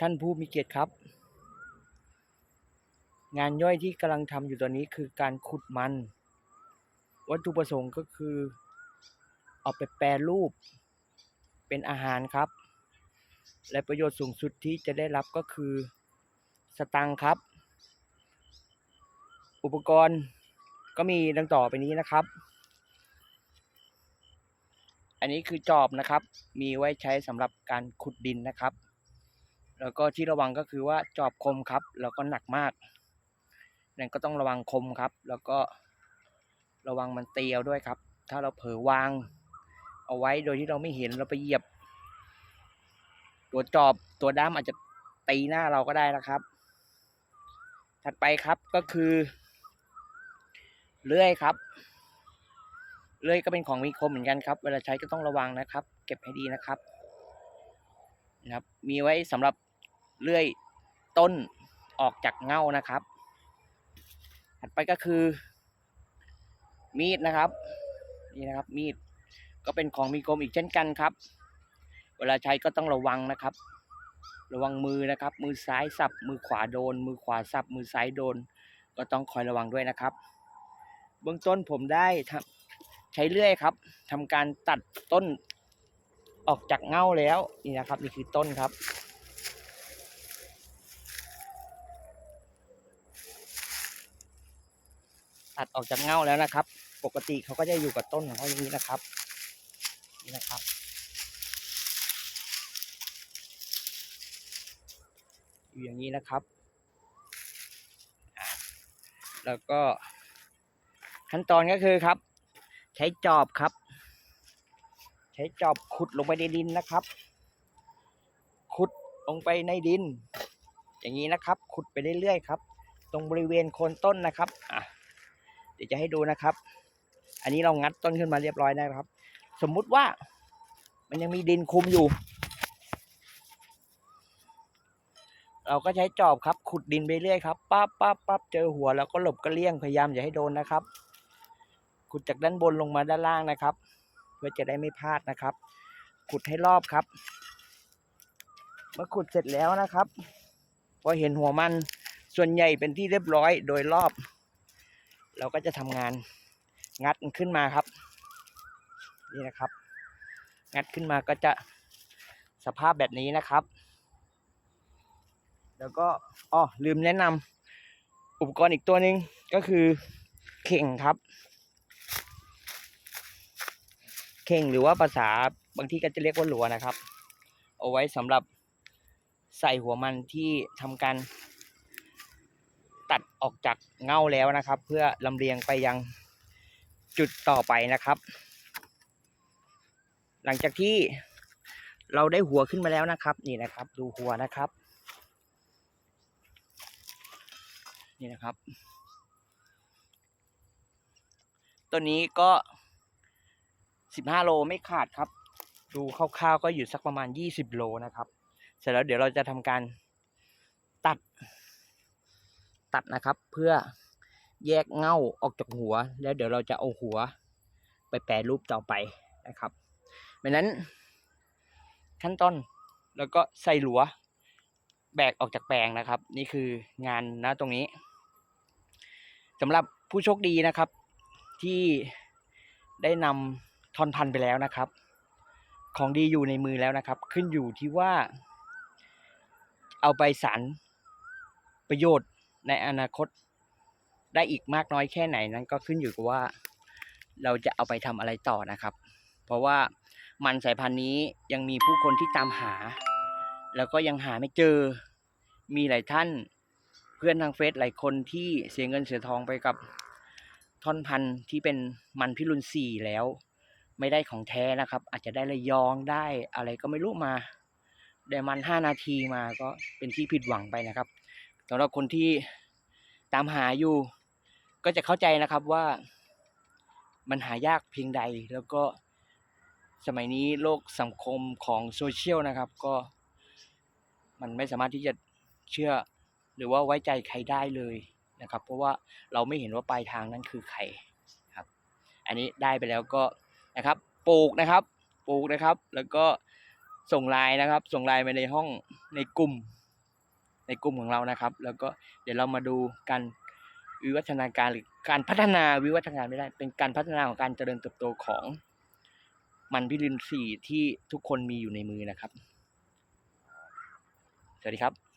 ท่านผู้มีเกียรติครับ งานย่อยที่กำลังทำอยู่ตอนนี้คือการขุดมัน วัตถุประสงค์ก็คือเอาไปแปรรูปเป็นอาหารครับ และประโยชน์สูงสุดที่จะได้รับก็คือสตังค์ครับ อุปกรณ์ก็มีดังต่อไปนี้นะครับ อันนี้คือจอบนะครับ มีไว้ใช้สำหรับการขุดดินนะครับ แล้วก็ที่ระวังก็คือว่าจอบคมครับ แล้วก็หนักมากนั่นก็ต้องระวังคมครับ แล้วก็ระวังมันเตียวด้วยครับ ถ้าเราเผลอวาง เอาไว้โดยที่เราไม่เห็นเราไปเหยียบ ตัวจอบตัวด้ามอาจจะตีหน้าเราก็ได้นะครับ ถัดไปครับก็คือเลื่อยครับเลื่อยก็เป็นของมีคมเหมือนกันครับ เวลาใช้ก็ต้องระวังนะครับ เก็บให้ดีนะครับนะครับ มีไว้สำหรับ เลื่อยต้นออกจากเง่านะครับ ถัดไปก็คือ มีดนะครับ นี่นะครับมีดก็เป็นของมีคมอีกเช่นกันครับ เวลาใช้ก็ต้องระวังนะครับ ระวังมือนะครับ มือซ้ายสับ มือขวาโดน มือขวาสับ มือซ้ายโดน ก็ต้องคอยระวังด้วยนะครับ เบื้องต้นผมได้ทำใช้เลื่อยครับทำการตัดต้นออกจากเง่าแล้วนี่นะครับ นี่คือต้นครับ ตัดออกจากเง่าแล้วนะครับ ปกติเขาก็จะอยู่กับต้นของเขาอย่างนี้นะครับ นี่นะครับ อยู่อย่างนี้นะครับ แล้วก็ขั้นตอนก็คือครับ ใช้จอบครับ ใช้จอบขุดลงไปในดินนะครับ ขุดลงไปในดิน อย่างนี้นะครับ ขุดไปเรื่อยๆครับ ตรงบริเวณโคนต้นนะครับอะ ดี๋ยวจะให้ดูนะครับ อันนี้เรางัดต้นขึ้นมาเรียบร้อยแล้ครับ สมมุติว่ามันยังมีดินคุมอยู่ เราก็ใช้จอบครับ ขุดดินไปเรื่อยครับปั๊บปั๊บปั๊บเจอหัวแล้วก็หลบก็เลี่ยงพยายามอย่าให้โดนนะครับ ขุดจากด้านบนลงมาด้านล่างนะครับ เพื่อจะได้ไม่พลาดนะครับ ขุดให้รอบครับ เมื่อขุดเสร็จแล้วนะครับพอเห็นหัวมันส่วนใหญ่เป็นที่เรียบร้อยโดยรอบ เราก็จะทำงานงัดมันขึ้นมาครับ นี่นะครับ งัดขึ้นมาก็จะสภาพแบบนี้นะครับ แล้วก็อ๋อลืมแนะนำอุปกรณ์อีกตัวหนึ่งก็คือเข่งครับ เข่งหรือว่าภาษาบางที่ก็จะเรียกว่าหลัวนะครับ เอาไว้สำหรับใส่หัวมันที่ทำการ ตัดออกจากเง่าแล้วนะครับ เพื่อลำเลียงไปยังจุดต่อไปนะครับ หลังจากที่เราได้หัวขึ้นมาแล้วนะครับ นี่นะครับ ดูหัวนะครับ นี่นะครับ ตัวนี้ก็สิบห้าโลไม่ขาดครับ ดูคร่าวๆก็อยู่สักประมาณยี่สิบโลนะครับ เสร็จแล้วเดี๋ยวเราจะทำการตัด ตัดนะครับ เพื่อแยกเง่าออกจากหัว แล้วเดี๋ยวเราจะเอาหัว ไปแปรรูปต่อไปนะครับดังนั้น ขั้นตอนแล้วก็ใส่หลัว แบกออกจากแปลงนะครับ นี่คืองานนะตรงนี้สำหรับผู้โชคดีนะครับ ที่ได้นำทอนพันไปแล้วนะครับ ของดีอยู่ในมือแล้วนะครับ ขึ้นอยู่ที่ว่า เอาไปสารประโยชน์ ในอนาคตได้อีกมากน้อยแค่ไหนนั้นก็ขึ้นอยู่กับว่า เราจะเอาไปทำอะไรต่อนะครับ เพราะว่ามันสายพันธุ์นี้ยังมีผู้คนที่ตามหา แล้วก็ยังหาไม่เจอมีหลายท่านเพื่อนทางเฟซหลายคนที่เสียเงินเสียทองไปกับท่อนพันธุ์ที่เป็นมันพิรุณสี่แล้ว ไม่ได้ของแท้นะครับ อาจจะได้ระยองได้อะไรก็ไม่รู้มาได้มันห้านาทีมาก็เป็นที่ผิดหวังไปนะครับ สำหรับคนที่ตามหาอยู่ ก็จะเข้าใจนะครับว่ามันหายากเพียงใด แล้วก็สมัยนี้โลกสังคมของโซเชียลนะครับ ก็มันไม่สามารถที่จะเชื่อหรือว่าไว้ใจใครได้เลยนะครับ เพราะว่าเราไม่เห็นว่าปลายทางนั้นคือใครครับ อันนี้ได้ไปแล้วก็นะครับปลูกนะครับปลูกนะครับ แล้วก็ส่งไลน์นะครับ ส่งไลน์ไปในห้องในกลุ่ม ในกลุ่มของเรานะครับ แล้วก็เดี๋ยวเรามาดูการวิวัฒนาการหรือการพัฒนาวิวัฒนาการไม่ได้ เป็นการพัฒนาของการเจริญเติบโตของมันพิรินทรีย์ที่ทุกคนมีอยู่ในมือนะครับ สวัสดีครับ